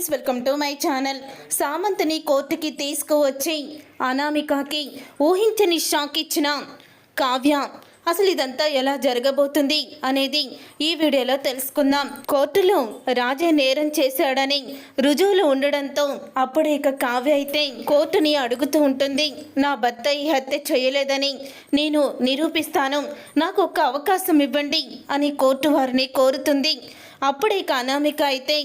Friends welcome to my channel. సామంత్ని కోర్టుకి తీసుకువచ్చి అనామికకి ఊహించని షాక్ ఇచ్చిన కావ్య అసలు ఇదంతా ఎలా జరగబోతుంది? అనేది ఈ వీడియోలో తెలుసుకుందాం. కోర్టులో రాజే నేరం చేశాడని రుజువులు ఉండడంతో అప్పుడే ఇక కావ్య అయితే కోర్టుని అడుగుతూ ఉంటుంది నా భర్త ఈ హత్య చేయలేదని నేను నిరూపిస్తాను. నాకు ఒక అవకాశం ఇవ్వండి అని కోర్టు వారిని కోరుతుంది. అప్పుడే ఇక అనామిక అయితే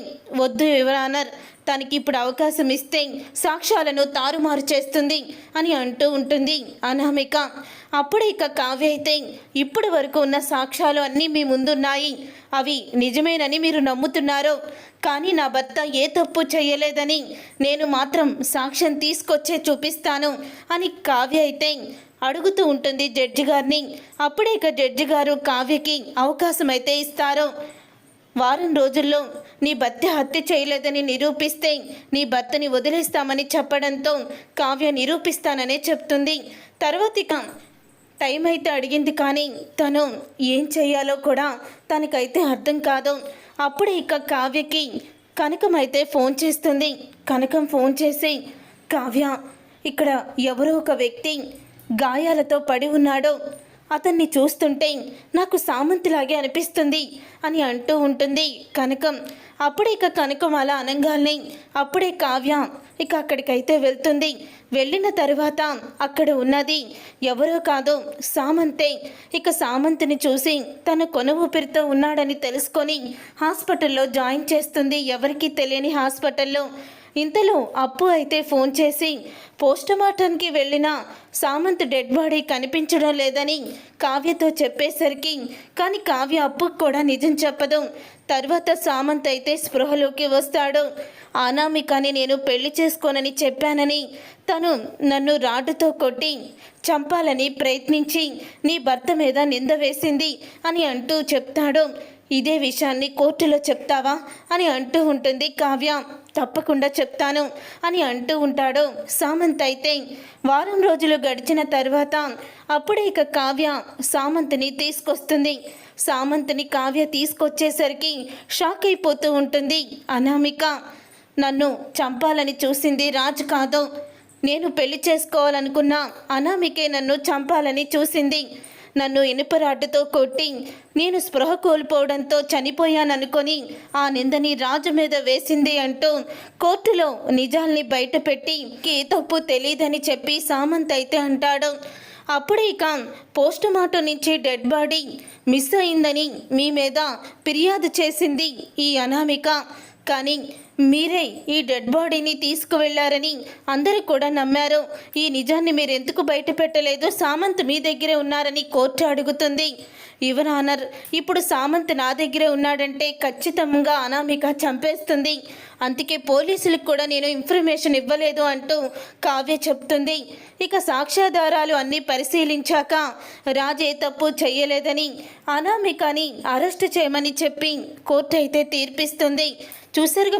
వద్దు యువరానర్ తనకి ఇప్పుడు అవకాశం ఇస్తే సాక్ష్యాలను తారుమారు చేస్తుంది అని అంటూ ఉంటుంది అనామిక. అప్పుడే ఇక కావ్య అయితే ఇప్పటి వరకు ఉన్న సాక్ష్యాలు అన్నీ మీ ముందున్నాయి. అవి నిజమేనని మీరు నమ్ముతున్నారు. కానీ నా భర్త ఏ తప్పు చేయలేదని నేను మాత్రం సాక్ష్యం తీసుకొచ్చే చూపిస్తాను అని కావ్య అయితే అడుగుతూ ఉంటుంది జడ్జి గారిని అప్పుడే ఇక జడ్జి గారు కావ్యకి అవకాశం అయితే ఇస్తారు. వారం రోజుల్లో నీ భర్త హత్య చేయలేదని నిరూపిస్తే నీ భర్తని వదిలేస్తామని చెప్పడంతో కావ్య నిరూపిస్తాననే చెప్తుంది. తర్వాత ఇక టైం అయితే అడిగింది కానీ తను ఏం చేయాలో కూడా తనకైతే అర్థం కాదు. అప్పుడే ఇక కావ్యకి కనకం అయితే ఫోన్ చేస్తుంది. కనకం ఫోన్ చేసి కావ్య ఇక్కడ ఎవరో ఒక వ్యక్తి గాయాలతో పడి ఉన్నాడో. అతన్ని చూస్తుంటే నాకు సామంతిలాగే అనిపిస్తుంది అని అంటూ ఉంటుంది కనకం. అప్పుడే ఇక కనకం అలా అనగానే అప్పుడే కావ్య ఇక అక్కడికైతే వెళ్తుంది. వెళ్ళిన తర్వాత అక్కడ ఉన్నది ఎవరో కాదో సామంతే. ఇక సామంతిని చూసి తన కొన ఊపిరితో ఉన్నాడని తెలుసుకొని హాస్పిటల్లో జాయిన్ చేస్తుంది. ఎవరికీ తెలియని హాస్పిటల్లో ఇంతలో అప్పు అయితే ఫోన్ చేసి పోస్టుమార్టంకి వెళ్ళిన సామంత్ డెడ్ బాడీ కనిపించడం లేదని కావ్యతో చెప్పేసరికి కానీ కావ్య అప్పుకు కూడా నిజం చెప్పదు. తర్వాత సామంత్ అయితే స్పృహలోకి వస్తాడు. అనామికని నేను పెళ్ళి చేసుకోనని చెప్పానని తను నన్ను రాడ్డుతో కొట్టి చంపాలని ప్రయత్నించి నీ భర్త మీద నింద వేసింది అని అంటూ చెప్తాడు. ఇదే విషయాన్ని కోర్టులో చెప్తావా? అని అంటూ ఉంటుంది కావ్య. తప్పకుండా చెప్తాను అని అంటూ ఉంటాడు. సామంత్ అయితే వారం రోజులు గడిచిన తర్వాత అప్పుడే ఇక కావ్య సామంత్ని తీసుకొస్తుంది. సామంత్ని కావ్య తీసుకొచ్చేసరికి షాక్ అయిపోతూ ఉంటుంది. అనామిక నన్ను చంపాలని చూసింది రాజు కాదు. నేను పెళ్ళి చేసుకోవాలనుకున్న అనామికే నన్ను చంపాలని చూసింది. నన్ను ఇనుపరాటుతో కొట్టి నేను స్పృహ కోల్పోవడంతో చనిపోయాననుకొని ఆ నిందని రాజు మీద వేసింది అంటూ కోర్టులో నిజాల్ని బయటపెట్టి ఏ తప్పు తెలియదని చెప్పి సామంత్ అయితే అంటాడు. అప్పుడే ఇక పోస్ట్ మార్టం నుంచి డెడ్ బాడీ మిస్ అయిందని మీ మీద ఫిర్యాదు చేసింది ఈ అనామిక. కానీ మీరే ఈ డెడ్ బాడీని తీసుకువెళ్ళారని అందరూ కూడా నమ్మారు. ఈ నిజాన్ని మీరెందుకు బయట పెట్టలేదు సామంత్ మీ దగ్గరే ఉన్నారని కోర్టు అడుగుతుంది. యువర్ ఆనర్ ఇప్పుడు సామంత్ నా దగ్గరే ఉన్నాడంటే ఖచ్చితంగా అనామిక చంపేస్తుంది. అందుకే పోలీసులకు కూడా నేను ఇన్ఫర్మేషన్ ఇవ్వలేదు అంటూ కావ్య చెప్తుంది. ఇక సాక్ష్యాధారాలు అన్నీ పరిశీలించాక రాజే తప్పు చెయ్యలేదని అనామికని అరెస్ట్ చేయమని చెప్పి కోర్టు అయితే తీర్పిస్తుంది. చూసారుగా